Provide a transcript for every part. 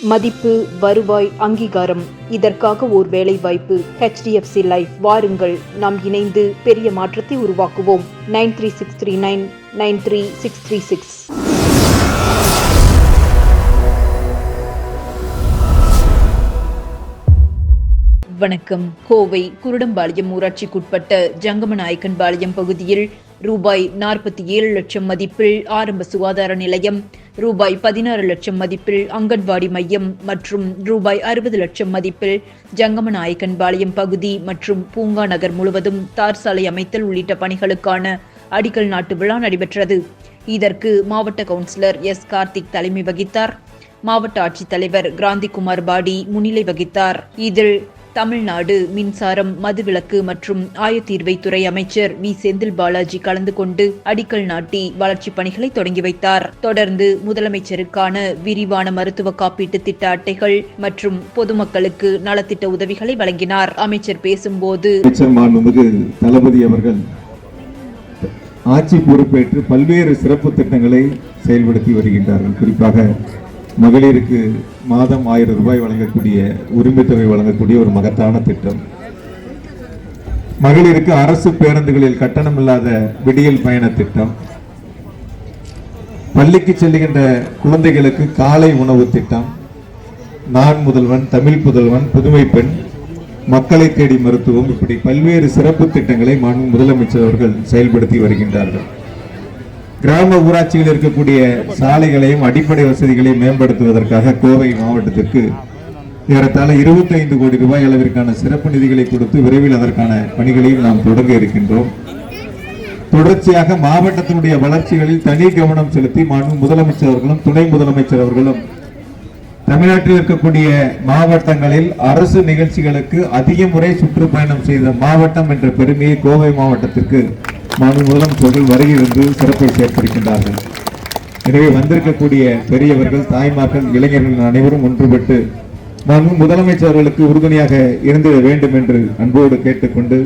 மதிப்பு வருவாய் அங்கீகாரம். இதற்காக ஓர் வேலை வாய்ப்பு ஹெச்டிஎஃப்சி லைஃப் வாருங்கள். நாம் இணைந்து பெரிய மாற்றத்தை உருவாக்குவோம். Nine three six three nine nine three six three six. வணக்கம். கோவை குருடம்பாளையம் ஊராட்சிக்குட்பட்ட ஜங்கமநாயக்கன்பாளையம் பகுதியில் ரூபாய் நாற்பத்தி ஏழு லட்சம் மதிப்பில் ஆரம்ப சுகாதார நிலையம் ரூபாய் பதினாறு லட்சம் மதிப்பில் அங்கன்வாடி மையம் மற்றும் ரூபாய் அறுபது லட்சம் மதிப்பில் ஜங்கமநாயக்கன்பாளையம் பகுதி மற்றும் பூங்கா நகர் முழுவதும் தார் சாலை அமைத்தல் உள்ளிட்ட பணிகளுக்கான அடிக்கல் நாட்டு விழா நடைபெற்றது. இதற்கு மாவட்ட கவுன்சிலர் எஸ். கார்த்திக் தலைமை வகித்தார். மாவட்ட ஆட்சித்தலைவர் கிராந்திகுமார் பாடி முன்னிலை வகித்தார். இதில் தமிழ்நாடு மின்சாரம் மதுவிலக்கு மற்றும் ஆயத்தீர்வைத்துறை அமைச்சர் வி. செந்தில் பாலாஜி கலந்து கொண்டு அடிக்கல் நாட்டி வளர்ச்சிப் பணிகளை தொடங்கி வைத்தார். தொடர்ந்து முதலமைச்சருக்கான விரிவான மருத்துவ காப்பீட்டு திட்ட அட்டைகள் மற்றும் பொதுமக்களுக்கு நலத்திட்ட உதவிகளை வழங்கினார். அமைச்சர் பேசும்போது தளபதி அவர்கள் ஆட்சி பொறுப்பேற்று பல்வேறு சிறப்பு திட்டங்களை செயல்படுத்தி வருகின்றார்கள். குறிப்பாக மகளிருக்கு மாதம் ஆயிரம் ரூபாய் வழங்கக்கூடிய உரிமை தொகை வழங்கக்கூடிய ஒரு மகத்தான திட்டம். மகளிருக்கு அரசு பேருந்துகளில் கட்டணமில்லாத விடியல் பயண திட்டம். பள்ளிக்கு செல்லுகின்ற குழந்தைகளுக்கு காலை உணவு திட்டம். நான் முதல்வன் தமிழ் புதல்வன் புதுமை பெண் மக்களை தேடி மருத்துவம் இப்படி பல்வேறு சிறப்பு திட்டங்களை மாண்பு முதலமைச்சர் அவர்கள் செயல்படுத்தி வருகின்றார்கள். கிராம ஊராட்சியில் இருக்கக்கூடிய சாலைகளையும் அடிப்படை வசதிகளையும் மேம்படுத்துவதற்காக கோவை மாவட்டத்திற்கு ஏறத்தாழ 25 கோடி ரூபாய் அளவிற்கான சிறப்பு நிதிகளை கொடுத்து விரைவில் அதற்கான பணிகளையும் நாம் தொடங்க இருக்கின்றோம். தொடர்ச்சியாக மாவட்டத்தினுடைய வளர்ச்சிகளில் தனி கவனம் செலுத்தி மாண்பு முதலமைச்சர் அவர்களும் துணை முதலமைச்சர் அவர்களும் தமிழ்நாட்டில் இருக்கக்கூடிய மாவட்டங்களில் அரசு நிகழ்ச்சிகளுக்கு அதிக முறை சுற்றுப்பயணம் செய்த மாவட்டம் என்ற பெருமையை கோவை மாவட்டத்திற்கு மாநில முதலமைச்சர்கள் வருகை வந்து சிறப்பை சேர்த்திருக்கின்றார்கள். எனவே வந்திருக்கக்கூடிய பெரியவர்கள் தாய்மார்கள் இளைஞர்கள் அனைவரும் ஒன்றுபட்டு மாண்பு முதலமைச்சர்களுக்கு உறுதுணையாக இருந்திட வேண்டும் என்று அன்போடு கேட்டுக்கொண்டு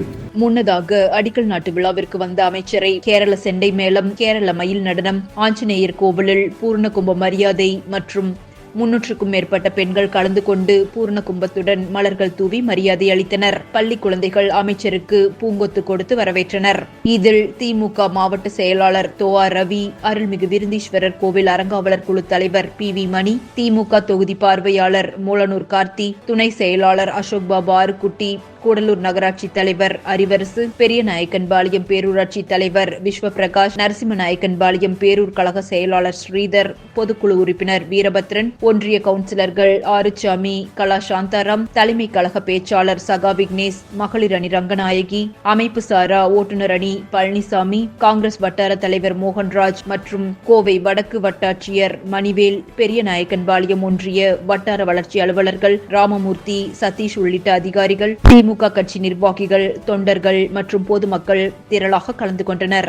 முன்னதாக அடிக்கல் நாட்டு விழாவிற்கு வந்த அமைச்சரை கேரள செண்டை மேளம் கேரள மயில் நடனம் ஆஞ்சநேயர் கோவிலில் பூர்ண கும்ப மரியாதை மற்றும் முன்னூற்றுக்கும் மேற்பட்ட பெண்கள் கலந்து கொண்டு பூர்ண கும்பத்துடன் மலர்கள் தூவி மரியாதை அளித்தனர். பள்ளி குழந்தைகள் அமைச்சருக்கு பூங்கொத்து கொடுத்து வரவேற்றனர். இதில் திமுக மாவட்ட செயலாளர் தோஆ ரவி அருள்மிகு விருந்தீஸ்வரர் கோவில் அறங்காவலர் குழு தலைவர் பி. வி. மணி திமுக தொகுதி பார்வையாளர் மூலனூர் கார்த்தி துணை செயலாளர் அசோக் பாபு ஆறுக்குட்டி கூடலூர் நகராட்சி தலைவர் அரிவரசு பெரிய நாயக்கன்பாளையம் பேரூராட்சி தலைவர் விஸ்வ பிரகாஷ் நரசிம்ம நாயக்கன்பாளையம் பேரூர் கழக செயலாளர் ஸ்ரீதர் பொதுக்குழு உறுப்பினர் வீரபத்ரன் ஒன்றிய கவுன்சிலர்கள் ஆறுசாமி கலா சாந்தாராம் தலைமை கழக பேச்சாளர் சகா விக்னேஷ் மகளிர் அணி ரங்கநாயகி அமைப்பு சாரா ஓட்டுநர் அணி பழனிசாமி காங்கிரஸ் வட்டார தலைவர் மோகன்ராஜ் மற்றும் கோவை வடக்கு வட்டாட்சியர் மணிவேல் பெரிய நாயக்கன்பாளையம் ஒன்றிய வட்டார வளர்ச்சி அலுவலர்கள் ராமமூர்த்தி சதீஷ் உள்ளிட்ட அதிகாரிகள் திமுக கட்சி நிர்வாகிகள் தொண்டர்கள் மற்றும் பொதுமக்கள் திரளாக கலந்து கொண்டனர்.